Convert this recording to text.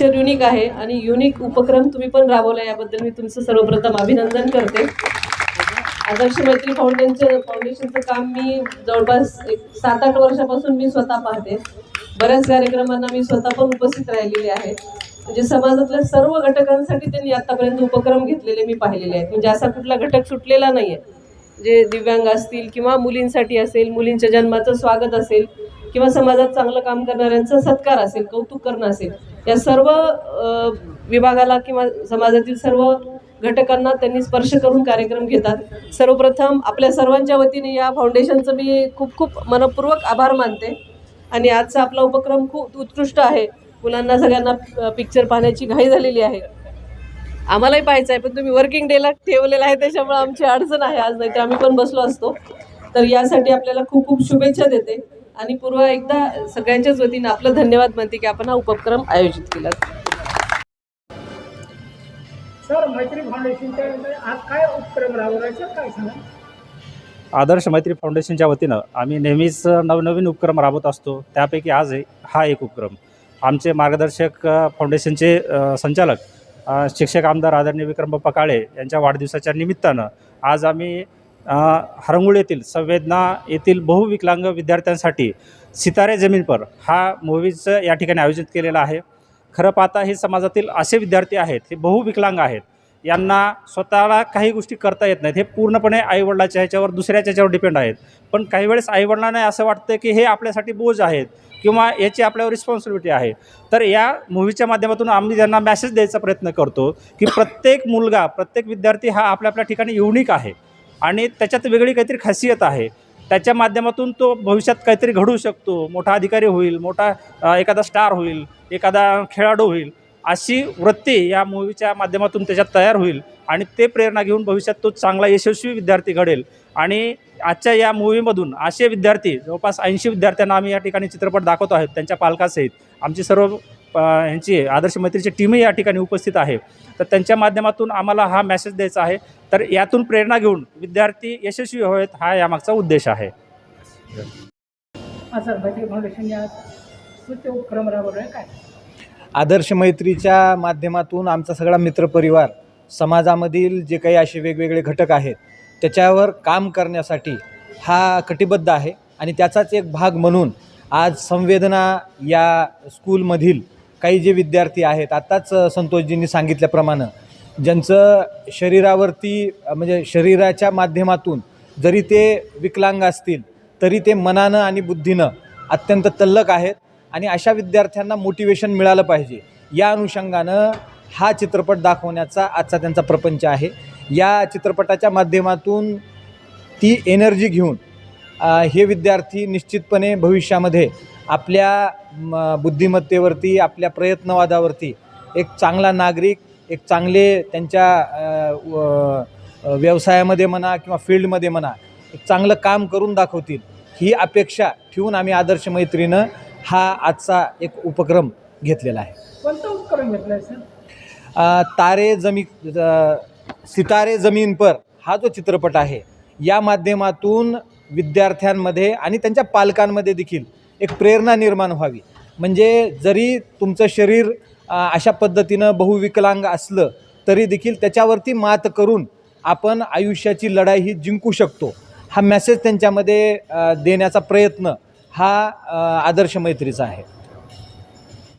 Picture unique आहे आणि unique उपक्रम तुम्ही पण राबवला याबद्दल मी तुमचं सर्वप्रथम अभिनंदन करते. आदर्श मैत्री फाउंडेशनचं फाउंडेशनचं काम मी जवळपास एक सात आठ वर्षापासून मी स्वतः पाहते. बऱ्याच कार्यक्रमांना मी स्वतः पण उपस्थित राहिलेले आहे. म्हणजे समाजातल्या सर्व घटकांसाठी त्यांनी आतापर्यंत उपक्रम घेतलेले मी पाहिलेले आहेत. म्हणजे असा कुठला घटक सुटलेला नाही आहे जे दिव्यांग असतील किंवा मुलींसाठी असेल मुलींच्या जन्माचं स्वागत असेल किंवा समाजात चांगलं काम करणाऱ्यांचा सत्कार असेल कौतुक करणं असेल या सर्व विभागाला किंवा समाजातील सर्व घटकांना त्यांनी स्पर्श करून कार्यक्रम घेतात. सर्वप्रथम आपल्या सर्वांच्या वतीने या फाउंडेशनचं मी खूप खूप मनपूर्वक आभार मानते. आणि आजचा आपला उपक्रम खूप उत्कृष्ट आहे. मुलांना सगळ्यांना पिक्चर पाहण्याची घाई झालेली आहे. आम्हालाही पाहायचं आहे पण तुम्ही वर्किंग डेला ठेवलेला आहे त्याच्यामुळे आमची अडचण आहे आज नाही तर आम्ही पण बसलो असतो. तर यासाठी आपल्याला खूप खूप शुभेच्छा देते. आणि पूर्व एकदा सगळ्यांच्याच वतीनं आपलं धन्यवाद म्हणते की आपण हा उपक्रम आयोजित केला. सर मैत्री फाउंडेशनच्या आज काय उपक्रम राबवायचं काय सांगा आदर्श मैत्री फाउंडेशनच्या वतीनं आम्ही नेहमीच नवनवीन उपक्रम राबवत असतो. त्यापैकी आज आहे हा एक उपक्रम. आमचे मार्गदर्शक फाउंडेशनचे संचालक शिक्षक आमदार आदरणीय विक्रमबाप्पा काळे यांच्या वाढदिवसाच्या निमित्तानं आज आम्ही हरंगुळ येथील संवेदना येथील बहुविकलांग विद्यार्थ्यांसाठी सितारे जमीन पर हा मूव्हीचं या ठिकाणी आयोजित केलेलं आहे. खरं पाहता हे समाजातील असे विद्यार्थी आहेत हे बहुविकलांग आहेत. यांना स्वतःला काही गोष्टी करता येत नाहीत. हे पूर्णपणे आईवडिलाच्या ह्याच्यावर दुसऱ्याच्या ह्याच्यावर डिपेंड आहेत. पण काही वेळेस आईवडिलांना असं वाटतं की हे आपल्यासाठी बोज आहेत किंवा याची आपल्यावर रिस्पॉन्सिबिलिटी आहे. तर या मूवीच्या माध्यमातून आम्ही त्यांना मॅसेज द्यायचा प्रयत्न करतो की प्रत्येक मुलगा प्रत्येक विद्यार्थी हा आपल्या आपल्या ठिकाणी युनिक आहे. आणि त्याच्यात वेगळी काहीतरी खासियत आहे. त्याच्या माध्यमातून तो भविष्यात काहीतरी घडू शकतो. मोठा अधिकारी होईल मोठा एखादा स्टार होईल एखादा खेळाडू होईल अशी वृत्ती या मूवीच्या माध्यमातून त्याच्यात तयार होईल आणि ते प्रेरणा घेऊन भविष्यात तो चांगला यशस्वी विद्यार्थी घडेल. आणि आजच्या या मूवीमधून असे विद्यार्थी जवळपास ऐंशी विद्यार्थ्यांना आम्ही या ठिकाणी चित्रपट दाखवतो आहोत त्यांच्या पालकासहित. आमची सर्व ह्यांची आदर्श मैत्रीची टीमही या ठिकाणी उपस्थित आहे. तर त्यांच्या माध्यमातून आम्हाला हा मेसेज द्यायचा आहे. तर यातून प्रेरणा घेऊन विद्यार्थी यशस्वी व्हावेत हा यामागचा उद्देश आहे. हा आदर्श मैत्रीच्या माध्यमातून आमचा सगळा मित्रपरिवार समाजामधील जे काही असे वेगवेगळे घटक आहेत त्याच्यावर काम करण्यासाठी हा कटिबद्ध आहे. आणि त्याचाच एक भाग म्हणून आज संवेदना या स्कूलमधील काही जे विद्यार्थी आहेत आत्ताच संतोषजींनी सांगितल्याप्रमाणे ज्यांचं शरीरावरती म्हणजे शरीराच्या माध्यमातून जरी ते विकलांग असतील तरी ते मनानं आणि बुद्धीनं अत्यंत तल्लक आहेत आणि अशा विद्यार्थ्यांना मोटिवेशन मिळालं पाहिजे. या अनुषंगानं हा चित्रपट दाखवण्याचा आजचा त्यांचा प्रपंच आहे. या चित्रपटाच्या माध्यमातून ती एनर्जी घेऊन हे विद्यार्थी निश्चितपणे भविष्यामध्ये आपल्या म, बुद्धिमत्तेवरती आपल्या प्रयत्नवादावरती एक चांगला नागरिक एक चांगले त्यांच्या व्यवसायामध्ये म्हणा किंवा फील्डमध्ये म्हणा एक चांगलं काम करून दाखवतील. ही अपेक्षा ठेवून आम्ही आदर्श मैत्रीनं हा आजचा एक उपक्रम घेतलेला आहे. कोणता उपक्रम घेतलाय सर? अ, तारे जमी सितारे जमीन पर हा जो चित्रपट आहे या माध्यमातून विद्यार्थ्यांमध्ये आणि त्यांच्या पालकांमध्ये देखील एक प्रेरणा निर्माण व्हावी. म्हणजे जरी तुमचं शरीर अशा पद्धतीनं बहुविकलांग असलं तरी देखील त्याच्यावरती मात करून आपण आयुष्याची लढाई ही जिंकू शकतो. हा मेसेज त्यांच्यामध्ये देण्याचा प्रयत्न हा आदर्श मैत्रीचा आहे.